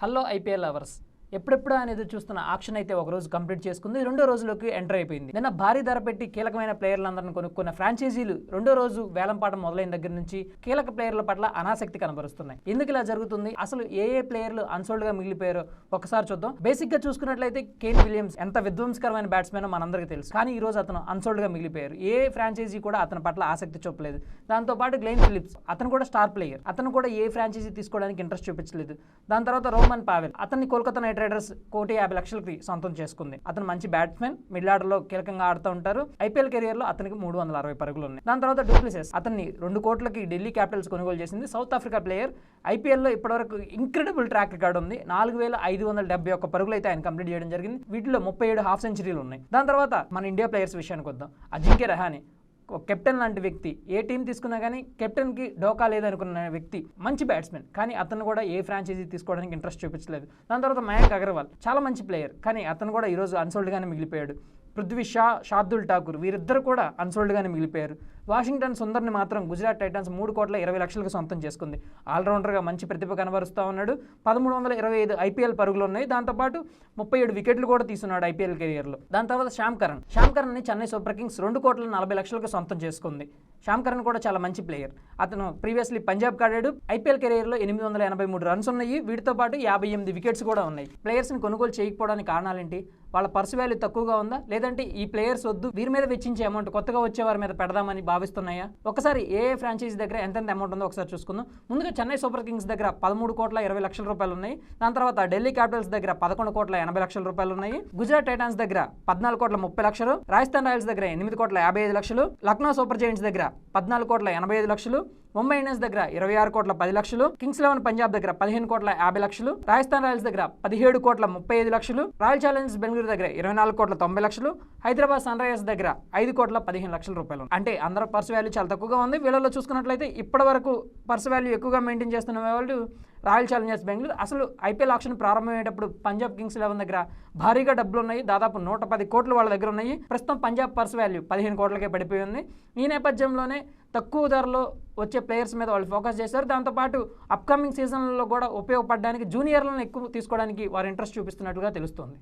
Hello IPL hours ఎప్పుడెప్పుడు అనేది చూస్తున్న ఆక్షన్ అయితే ఒక రోజు కంప్లీట్ చేసుకుంది రెండో రోజులోకి ఎంటర్ అయిపోయింది. నిన్న భారీ ధర పెట్టి కీలకమైన ప్లేయర్లందరిని కొనుక్కున్న ఫ్రాంచైజీలు రెండో రోజు వేలంపాట మొదలైన దగ్గర నుంచి కీలక ప్లేయర్ల పట్ల అనాసక్తి కనబరుస్తున్నాయి. ఎందుకు ఇలా జరుగుతుంది? అసలు ఏ ఏ ప్లేయర్లు అన్సోల్డ్గా మిగిలిపోయారో ఒకసారి చూద్దాం. బేసిక్గా చూసుకున్నట్లయితే కేన్ విలియమ్స్ ఎంత విధ్వంసకరమైన బ్యాట్స్మెన్ మనందరికీ తెలుసు. కానీ ఈ రోజు అతను అన్సోల్డ్గా మిగిలిపోయారు. ఏ ఫ్రాంచైజీ కూడా అతని పట్ల ఆసక్తి చూపలేదు. దాంతో పాటు గ్లెయిన్ ఫిలిప్స్ అతను కూడా స్టార్ ప్లేయర్ అతను కూడా ఏ ఫ్రాంచైజీ తీసుకోవడానికి ఇంట్రెస్ట్ చూపించలేదు. దాని తర్వాత రోమన్ పావెల్ అతన్ని కోల్కతా నైట్ రైడర్స్ కోటి యాభై లక్షలకి సొంతం చేసుకుంది. అతను మంచి బ్యాట్స్మెన్ మిడిల్ ఆర్డర్లో కీలకంగా ఆడుతూ ఉంటారు. ఐపీఎల్ కెరియర్లో అతనికి మూడు వందల అరవై పరుగులు ఉన్నాయి. దాని తర్వాత డూప్లిసెస్ అతన్ని రెండు కోట్లకి ఢిల్లీ క్యాపిటల్స్ కొనుగోలు చేసింది సౌత్ ఆఫ్రికా ప్లేయర్. ఐపీఎల్లో ఇప్పటివరకు ఇంక్రెడిబుల్ ట్రాక్ రికార్డ్ ఉంది. నాలుగు వేల ఐదు వందల డెబ్బై ఒక్క పరుగులు అయితే ఆయన కంప్లీట్ చేయడం జరిగింది. వీటిలో ముప్పై ఏడు హాఫ్ సెంచరీలు ఉన్నాయి. దాని తర్వాత మన ఇండియా ప్లేయర్స్ విషయానికి వద్దాం. అజింక్య రహానే కెప్టెన్ లాంటి వ్యక్తి. ఏ టీం తీసుకున్నా కానీ కెప్టెన్కి డోకా లేదనుకున్న వ్యక్తి. మంచి బ్యాట్స్మెన్. కానీ అతను కూడా ఏ ఫ్రాంచైజీ తీసుకోవడానికి ఇంట్రెస్ట్ చూపించలేదు. దాని తర్వాత మయాంక్ అగర్వాల్. చాలా మంచి ప్లేయర్. కానీ అతను కూడా ఈరోజు అన్సోల్డ్గానే మిగిలిపోయాడు. పృథ్వీ షా షార్దుల్ ఠాకూర్ వీరిద్దరు కూడా అన్సోల్డ్గానే మిగిలిపోయారు. వాషింగ్టన్ సుందర్ని మాత్రం గుజరాత్ టైటన్స్ మూడు కోట్ల ఇరవై లక్షలకు సొంతం చేసుకుంది. ఆల్రౌండర్గా మంచి ప్రతిభ కనబరుస్తూ ఉన్నాడు. పదమూడు వందల ఇరవై ఐదు ఐపీఎల్ పరుగులు ఉన్నాయి. దాంతోపాటు ముప్పై ఏడు వికెట్లు కూడా తీసుకున్నాడు ఐపీఎల్ కెరియర్లో. దాని తర్వాత శ్యామ్ కరణ్. శ్యామ్ కరణ్ని చెన్నై సూపర్ కింగ్స్ రెండు కోట్ల నలభై లక్షలకు సొంతం చేసుకుంది. శ్యామ్ కరణ్ కూడా చాలా మంచి ప్లేయర్. అతను ప్రీవియస్లీ పంజాబ్ ఆడాడు ఐపీఎల్ కెరియర్లో ఎనిమిది వందల ఎనభై మూడు రన్స్ ఉన్నాయి. వీటితో పాటు యాభై ఎనిమిది వికెట్స్ కూడా ఉన్నాయి. ప్లేయర్స్ని కొనుగోలు చేయకపోవడానికి కారణాలేంటి? వాళ్ళ పర్సు వాల్యూ తక్కువగా ఉందా? లేదంటే ఈ ప్లేయర్స్ వద్దు వీరి మీద వెచ్చించే అమౌంట్ కొత్తగా వచ్చే వారి మీద పెడదామని భావిస్తున్నాయా? ఒకసారి ఏ ఏ ఫ్రాంచైజీ దగ్గర ఎంతెంత అమౌంట్ ఉందో ఒకసారి చూసుకుందాం. ముందుగా చెన్నై సూపర్ కింగ్స్ దగ్గర పదమూడు కోట్ల ఇరవై లక్షల రూపాయలు ఉన్నాయి. దాని తర్వాత ఢిల్లీ క్యాపిటల్స్ దగ్గర పదకొండు కోట్ల ఎనభై లక్షల రూపాయలు ఉన్నాయి. గుజరాత్ టైటాన్స్ దగ్గర పద్నాలుగు కోట్ల ముప్పై లక్షలు. రాజస్థాన్ రాయల్స్ దగ్గర ఎనిమిది కోట్ల యాభై ఐదు లక్షలు. లక్నో సూపర్ జైంట్స్ దగ్గర పద్నాలుగు కోట్ల ఎనభై ఐదు లక్షలు. ముంబై ఇండియన్స్ దగ్గర ఇరవై ఆరు కోట్ల పది లక్షలు కింగ్స్ లెవెన్ పంజాబ్ దగ్గర పదిహేను కోట్ల యాభై లక్షలు రాజస్థాన్ రాయల్స్ దగ్గర పదిహేడు కోట్ల ముప్పై ఐదు లక్షలు రాయల్ ఛాలెంజర్స్ బెంగళూరు దగ్గర ఇరవై నాలుగు కోట్ల తొంభై లక్షలు హైదరాబాద్ సన్ రైజర్స్ దగ్గర ఐదు కోట్ల పదిహేను లక్షల రూపాయలు అంటే అందరూ పర్స్ వాల్యూ చాలా తక్కువగా ఉంది. వీళ్ళలో చూసుకున్నట్లయితే ఇప్పటి వరకు పర్స్ వాల్యూ ఎక్కువగా మెయింటైన్ చేస్తున్న వాళ్ళు రాయల్ ఛాలెంజర్స్ బెంగళూరు. అసలు ఐపీఎల్ ఆప్షన్ ప్రారంభమయ్యేటప్పుడు పంజాబ్ కింగ్స్ లెవెన్ దగ్గర భారీగా డబ్బులు ఉన్నాయి. దాదాపు నూట పది కోట్లు వాళ్ళ దగ్గర ఉన్నాయి. ప్రస్తుతం పంజాబ్ పర్స్ వాల్యూ పదిహేను కోట్లకే పడిపోయి ఉంది. ఈ నేపథ్యంలోనే తక్కువ ధరలో వచ్చే ప్లేయర్స్ మీద వాళ్ళు ఫోకస్ చేశారు. దాంతోపాటు అప్కమింగ్ సీజన్లలో కూడా ఉపయోగపడడానికి జూనియర్లను ఎక్కువ తీసుకోవడానికి వారు ఇంట్రెస్ట్ చూపిస్తున్నట్లుగా తెలుస్తుంది.